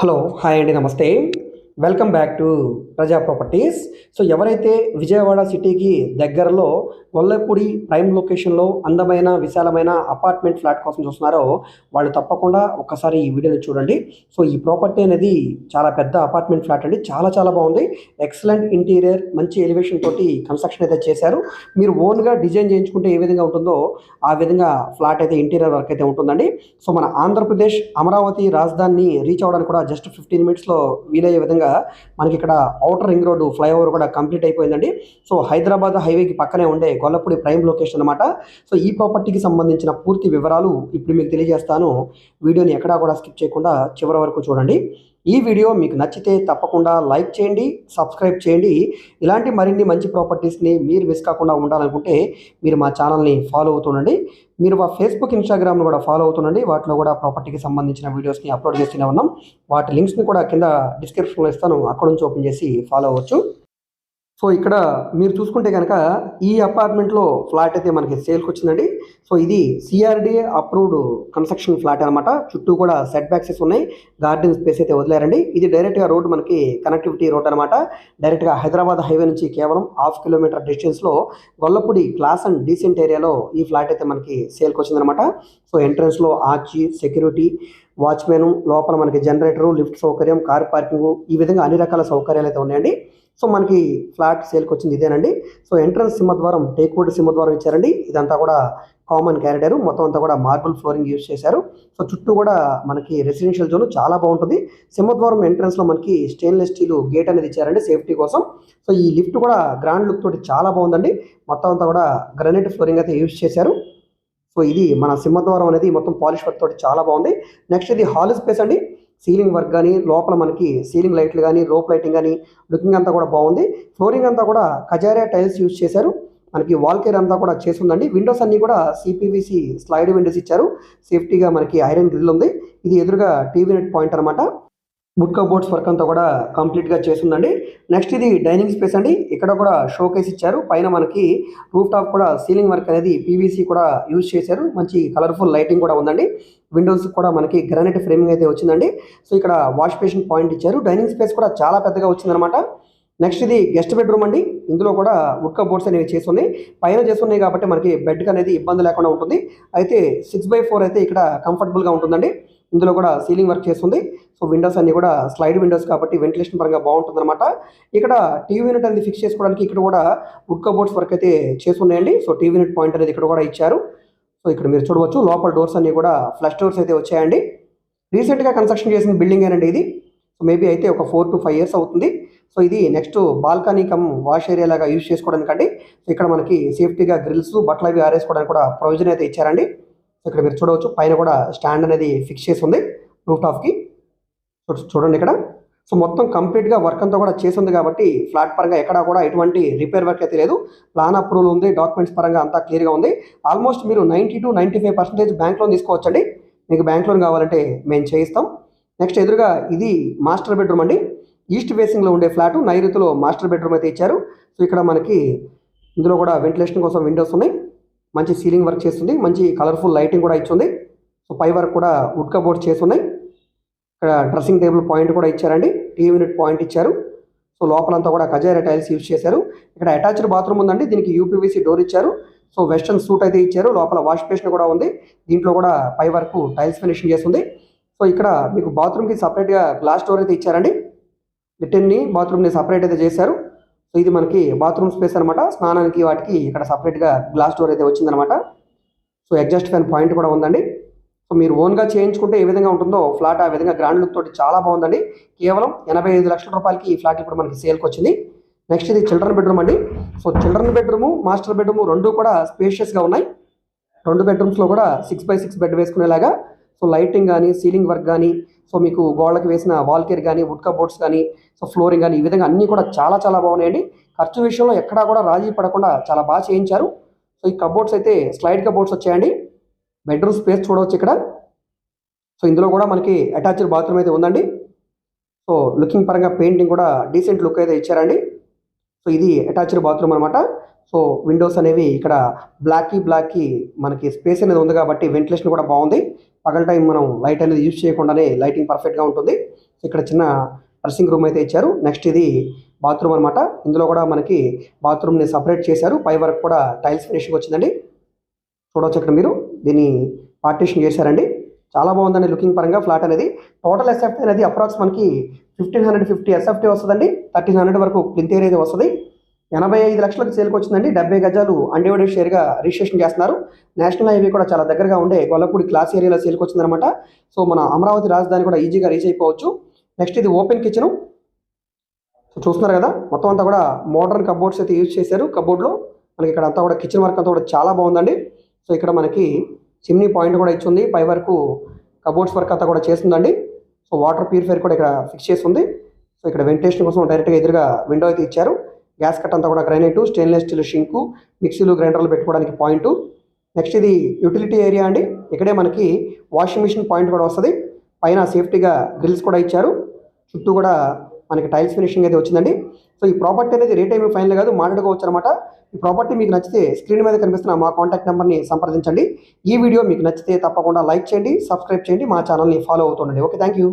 Hello hi అండి నమస్తే. Welcome back to Praja Properties so ఎవరైతే విజయవాడ సిటీకి దగ్గరలో గొల్లపూడి ప్రైమ్ లొకేషన్లో అందమైన విశాలమైన అపార్ట్మెంట్ ఫ్లాట్ కోసం చూస్తున్నారో వాళ్ళు తప్పకుండా ఒక్కసారి ఈ వీడియోని చూడండి. సో ఈ ప్రాపర్టీ అనేది చాలా పెద్ద అపార్ట్మెంట్ ఫ్లాట్ అండి. చాలా చాలా బాగుంది. ఎక్సలెంట్ ఇంటీరియర్ మంచి ఎలివేషన్ తోటి కన్స్ట్రక్షన్ అయితే చేశారు. మీరు ఓన్గా డిజైన్ చేయించుకుంటే ఏ విధంగా ఉంటుందో ఆ విధంగా ఫ్లాట్ అయితే ఇంటీరియర్ వర్క్ అయితే ఉంటుందండి. సో మన ఆంధ్రప్రదేశ్ అమరావతి రాజధానిని రీచ్ అవ్వడానికి కూడా జస్ట్ ఫిఫ్టీన్ మినిట్స్లో వీలయ్యే విధంగా మనకి ఇక్కడ అవుటర్ రింగ్ రోడ్డు ఫ్లైఓవర్ కూడా కంప్లీట్ అయిపోయిందండి. సో హైదరాబాద్ హైవేకి పక్కనే ఉండే గొల్లపూడి ప్రైమ్ లొకేషన్ అనమాట సో ఈ ప్రాపర్టీకి సంబంధించిన పూర్తి వివరాలు ఇప్పుడు మీకు తెలియజేస్తాను. వీడియోని ఎక్కడా కూడా స్కిప్ చేయకుండా చివరి వరకు చూడండి. ఈ వీడియో మీకు నచ్చితే తప్పకుండా లైక్ చేయండి సబ్స్క్రైబ్ చేయండి. ఇలాంటి మరిన్ని మంచి ప్రాపర్టీస్ని మీరు మిస్ కాకుండా ఉండాలనుకుంటే మీరు మా ఛానల్ని ఫాలో అవుతుండండి మీరు మా ఫేస్బుక్ ఇన్స్టాగ్రామ్ను కూడా ఫాలో అవుతుండండి వాటిలో కూడా ప్రాపర్టీకి సంబంధించిన వీడియోస్ని అప్లోడ్ చేస్తూనే ఉన్నాం. వాటి లింక్స్ని కూడా కింద డిస్క్రిప్షన్లో ఇస్తాను. అక్కడ నుంచి ఓపెన్ చేసి ఫాలో అవ్వచ్చు. సో ఇక్కడ మీరు చూసుకుంటే కనుక ఈ అపార్ట్మెంట్లో ఫ్లాట్ అయితే మనకి సేల్కి వచ్చిందండి. సో ఇది సిఆర్డిఏ అప్రూవ్డ్ కన్స్ట్రక్షన్ ఫ్లాట్ అనమాట చుట్టూ కూడా సెట్ బ్యాక్సెస్ ఉన్నాయి. గార్డెన్ స్పేస్ అయితే వదిలేరండి. ఇది డైరెక్ట్గా రోడ్ మనకి కనెక్టివిటీ రోడ్ అనమాట డైరెక్ట్గా హైదరాబాద్ హైవే నుంచి కేవలం హాఫ్ కిలోమీటర్ డిస్టెన్స్లో గొల్లపూడి క్లాస్ అండ్ డీసెంట్ ఏరియాలో ఈ ఫ్లాట్ అయితే మనకి సేల్కి వచ్చిందనమాట సో ఎంట్రన్స్లో ఆర్చి సెక్యూరిటీ వాచ్మెన్ లోపల మనకి జనరేటరు లిఫ్ట్ సౌకర్యం కార్ పార్కింగ్ ఈ విధంగా అన్ని రకాల సౌకర్యాలు అయితే ఉన్నాయండి. సో మనకి ఫ్లాట్ సేల్కి వచ్చింది ఇదేనండి. సో ఎంట్రన్స్ సింహద్వారం టేక్వుడ్ సింహద్వారం ఇచ్చారండి. ఇదంతా కూడా కామన్ క్యారిడర్. మొత్తం అంతా కూడా మార్బుల్ ఫ్లోరింగ్ యూజ్ చేశారు. సో చుట్టూ కూడా మనకి రెసిడెన్షియల్ జోన్ చాలా బాగుంటుంది. సింహద్వారం ఎంట్రన్స్లో మనకి స్టెయిన్లెస్ స్టీల్ గేట్ అనేది ఇచ్చారండి సేఫ్టీ కోసం. సో ఈ లిఫ్ట్ కూడా గ్రాండ్ లుక్ తోటి చాలా బాగుందండి. మొత్తం అంతా కూడా గ్రనైట్ ఫ్లోరింగ్ అయితే యూజ్ చేశారు. సో ఇది మన సింహద్వారం అనేది మొత్తం పాలిష్ వర్క్ తోటి చాలా బాగుంది. నెక్స్ట్ ఇది హాల్ స్పేస్ అండి. సీలింగ్ వర్క్ కానీ లోపల మనకి సీలింగ్ లైట్లు కానీ రోప్ లైటింగ్ కానీ లుకింగ్ అంతా కూడా బాగుంది. ఫ్లోరింగ్ అంతా కూడా కజారియా టైల్స్ యూజ్ చేశారు. మనకి వాల్ కేర్ అంతా కూడా చేసి ఉందండి. విండోస్ అన్ని కూడా సిపివిసి స్లైడ్ విండోస్ ఇచ్చారు. సేఫ్టీగా మనకి ఐరన్ గ్రిల్ ఉంది. ఇది ఎదురుగా టీవీ నెట్ పాయింట్ అనమాట వుడ్ బోర్డ్స్ వర్క్ అంతా కూడా కంప్లీట్గా చేస్తుందండి. నెక్స్ట్ ఇది డైనింగ్ స్పేస్ అండి. ఇక్కడ కూడా షో కేస్ ఇచ్చారు. పైన మనకి రూఫ్ టాప్ కూడా సీలింగ్ వర్క్ అనేది పీవీసీ కూడా యూజ్ చేశారు. మంచి కలర్ఫుల్ లైటింగ్ కూడా ఉందండి. విండోస్ కూడా మనకి గ్రానైట్ ఫ్రేమింగ్ అయితే వచ్చిందండి. సో ఇక్కడ వాష్ బేసిన్ పాయింట్ ఇచ్చారు. డైనింగ్ స్పేస్ కూడా చాలా పెద్దగా వచ్చిందనమాట నెక్స్ట్ ఇది గెస్ట్ బెడ్రూమ్ అండి. ఇందులో కూడా వుడ్ బోర్డ్స్ అనేవి చేస్తున్నాయి. పైన చేస్తున్నాయి కాబట్టి మనకి బెడ్ అనేది ఇబ్బంది లేకుండా ఉంటుంది. అయితే సిక్స్ బై ఫోర్ అయితే ఇక్కడ కంఫర్టబుల్గా ఉంటుందండి. ఇందులో కూడా సీలింగ్ వర్క్ చేస్తుంది. సో విండోస్ అన్ని కూడా స్లైడ్ విండోస్ కాబట్టి వెంటిలేషన్ పరంగా బాగుంటుంది అనమాట ఇక్కడ టీవీ యూనిట్ అనేది ఫిక్స్ చేసుకోవడానికి ఇక్కడ కూడా వుడ్ కబోర్డ్స్ వర్క్ అయితే చేస్తున్నాయండి. సో టీవీ యూనిట్ పాయింట్ అనేది ఇక్కడ కూడా ఇచ్చారు. సో ఇక్కడ మీరు చూడవచ్చు లోపల డోర్స్ అన్ని కూడా ఫ్లష్ డోర్స్ అయితే వచ్చాయండి. రీసెంట్గా కన్స్ట్రక్షన్ చేసిన బిల్డింగ్ ఏనండి ఇది. సో మేబీ అయితే ఒక ఫోర్ టు ఫైవ్ ఇయర్స్ అవుతుంది. సో ఇది next balcony cum wash area లాగా యూజ్ చేసుకోవడానికి అండి ఇక్కడ మనకి సేఫ్టీగా గ్రిల్స్ బట్టలు అవి ఆరేసుకోవడానికి కూడా ప్రొవిజన్ అయితే ఇచ్చారండి. సో ఇక్కడ మీరు చూడవచ్చు పైన కూడా స్టాండ్ అనేది ఫిక్స్ చేసి ఉంది రూఫ్ టాప్కి చూడండి ఇక్కడ. సో మొత్తం కంప్లీట్గా వర్క్ అంతా కూడా చేసింది కాబట్టి ఫ్లాట్ పరంగా ఎక్కడా కూడా ఎటువంటి రిపేర్ వర్క్ అయితే లేదు. ప్లాన్ అప్రూవల్ ఉంది డాక్యుమెంట్స్ పరంగా అంతా క్లియర్గా ఉంది. ఆల్మోస్ట్ మీరు ninety two ninety five percentage bank loan తీసుకోవచ్చండి. మీకు బ్యాంక్ లోన్ కావాలంటే మేము చేయిస్తాం. నెక్స్ట్ ఎదురుగా ఇది మాస్టర్ బెడ్రూమ్ అండి. ఈస్ట్ ఫేసింగ్లో ఉండే ఫ్లాట్ నైరుతిలో మాస్టర్ బెడ్రూమ్ అయితే ఇచ్చారు. సో ఇక్కడ మనకి ఇందులో కూడా వెంటిలేషన్ కోసం విండోస్ ఉన్నాయి. మంచి సీలింగ్ వర్క్ చేస్తుంది మంచి కలర్ఫుల్ లైటింగ్ కూడా ఇచ్చింది. సో పై వరకు కూడా వుడ్ కబోర్డ్ చేసి ఉన్నాయి ఇక్కడ డ్రెస్సింగ్ టేబుల్ పాయింట్ కూడా ఇచ్చారండి. టీవీ యూనిట్ పాయింట్ ఇచ్చారు. సో లోపలంతా కూడా కజారా టైల్స్ యూజ్ చేశారు. ఇక్కడ అటాచ్డ్ బాత్రూమ్ ఉందండి. దీనికి యూపీవీసీ డోర్ ఇచ్చారు. సో వెస్టర్న్ సూట్ అయితే ఇచ్చారు. లోపల వాష్ బేసిన్ కూడా ఉంది. దీంట్లో కూడా పై వరకు టైల్స్ ఫినిషింగ్ చేస్తుంది. సో ఇక్కడ మీకు బాత్రూమ్కి సపరేట్గా గ్లాస్ డోర్ అయితే ఇచ్చారండి. లిటెన్ని బాత్రూమ్ని సపరేట్ అయితే చేశారు. సో ఇది మనకి బాత్రూమ్ స్పేస్ అనమాట స్నానానికి వాటికి ఇక్కడ సపరేట్గా గ్లాస్ డోర్ అయితే వచ్చిందనమాట సో ఎగ్జాస్ట్ ఫ్యాన్ పాయింట్ కూడా ఉందండి. సో మీరు ఓన్గా చేయించుకుంటే ఏ విధంగా ఉంటుందో ఫ్లాట్ ఆ విధంగా గ్రాండ్ లుక్ తోటి చాలా బాగుందండి. కేవలం ఎనభై ఐదు లక్షల రూపాయలకి ఈ ఫ్లాట్ ఇప్పుడు మనకి సేల్కి వచ్చింది. నెక్స్ట్ ఇది చిల్డ్రన్ బెడ్రూమ్ అండి. So children bedroom master bedroom రెండు కూడా స్పేషియస్గా ఉన్నాయి. రెండు బెడ్రూమ్స్లో కూడా సిక్స్ బై సిక్స్ బెడ్ వేసుకునేలాగా. సో లైటింగ్ కానీ సీలింగ్ వర్క్ కానీ సో మీకు గోడలకు వేసిన వాల్ కేర్ కానీ వుడ్ కబోర్డ్స్ కానీ సో ఫ్లోరింగ్ కానీ ఈ విధంగా అన్నీ కూడా చాలా చాలా బాగున్నాయండి. ఖర్చు విషయంలో ఎక్కడా కూడా రాజీ పడకుండా చాలా బాగా చేయించారు. సో ఈ కబోర్డ్స్ అయితే స్లైడ్ కబోర్డ్స్ వచ్చాయండి. బెడ్రూమ్ స్పేస్ చూడవచ్చు ఇక్కడ. సో ఇందులో కూడా మనకి అటాచ్డ్ బాత్రూమ్ అయితే ఉందండి. సో లుకింగ్ పరంగా పెయింటింగ్ కూడా డీసెంట్ లుక్ అయితే ఇచ్చారండి. సో ఇది అటాచ్డ్ బాత్రూమ్ అనమాట సో విండోస్ అనేవి ఇక్కడ బ్లాక్కి బ్లాక్కి మనకి స్పేస్ అనేది ఉంది కాబట్టి వెంటిలేషన్ కూడా బాగుంది. పగల టైం మనం లైట్ అనేది యూజ్ చేయకుండానే లైటింగ్ పర్ఫెక్ట్గా ఉంటుంది. ఇక్కడ చిన్న డ్రెస్సింగ్ రూమ్ అయితే ఇచ్చారు. నెక్స్ట్ ఇది బాత్రూమ్ అనమాట ఇందులో కూడా మనకి బాత్రూమ్ని సపరేట్ చేశారు. పై వరకు కూడా టైల్స్ ఫినిషింగ్ వచ్చిందండి. చూడవచ్చు ఇక్కడ మీరు. దీన్ని పార్టీషన్ చేశారండి. చాలా బాగుందండి లుకింగ్ పరంగా ఫ్లాట్ అనేది. టోటల్ ఎస్ఎఫ్టీ అనేది అప్రాక్స్ మనకి ఫిఫ్టీన్ హండ్రెడ్ ఫిఫ్టీ ఎస్ఎఫ్టీ వస్తుందండి. థర్టీన్ హండ్రెడ్ వరకు ప్లింత్ ఏరియా అయితే వస్తుంది. ఎనభై ఐదు లక్షలకు సేల్కి వచ్చిందండి డెబ్బై గజాలు అన్డివైడెడ్ షేర్గా రిజిస్ట్రేషన్ చేస్తున్నారు. నేషనల్ హైవే కూడా చాలా దగ్గరగా ఉండే గొల్లపూడి క్లాస్ ఏరియాలో సేల్కి వచ్చిందనమాట సో మన అమరావతి రాజధాని కూడా ఈజీగా రీచ్ అయిపోవచ్చు. నెక్స్ట్ ఇది ఓపెన్ కిచెన్. సో చూస్తున్నారు కదా మొత్తం అంతా కూడా మోడర్న్ కబోర్డ్స్ అయితే యూజ్ చేశారు కబోర్డ్లో. మనకి ఇక్కడ అంతా కూడా కిచెన్ వర్క్ అంతా కూడా చాలా బాగుందండి. సో ఇక్కడ మనకి చిమ్నీ పాయింట్ కూడా ఇచ్చింది. పై వరకు కబోర్డ్స్ వర్క్ అంతా కూడా చేస్తుందండి. సో వాటర్ ప్యూరిఫైర్ కూడా ఇక్కడ ఫిక్స్ చేసి ఉంది సో ఇక్కడ వెంటిలేషన్ కోసం డైరెక్ట్గా ఎదురుగా విండో అయితే ఇచ్చారు. గ్యాస్ కట్ అంతా కూడా గ్రైనైట్ స్టెయిన్లెస్ స్టీల్ షింకు మిక్సీలు గ్రైండర్లు పెట్టుకోవడానికి పాయింట్. నెక్స్ట్ ఇది యూటిలిటీ ఏరియా అండి. ఇక్కడే మనకి వాషింగ్ మిషన్ పాయింట్ కూడా వస్తుంది. పైన సేఫ్టీగా గ్రిల్స్ కూడా ఇచ్చారు. చుట్టూ కూడా మనకి టైల్స్ ఫినిషింగ్ అయితే వచ్చిందండి. సో ఈ ప్రాపర్టీ అనేది రేట్ ఏమి ఫైనల్ కాదు. మాట్లాడుకోవచ్చు అనమాట ఈ ప్రాపర్టీ మీకు నచ్చితే స్క్రీన్ మీద కనిపిస్తున్న మా కాంటాక్ట్ నెంబర్ని సంప్రదించండి. ఈ వీడియో మీకు నచ్చితే తప్పకుండా లైక్ చేయండి సబ్స్క్రైబ్ చేయండి మా ఛానల్ని ఫాలో అవుతుండండి. Okay thank you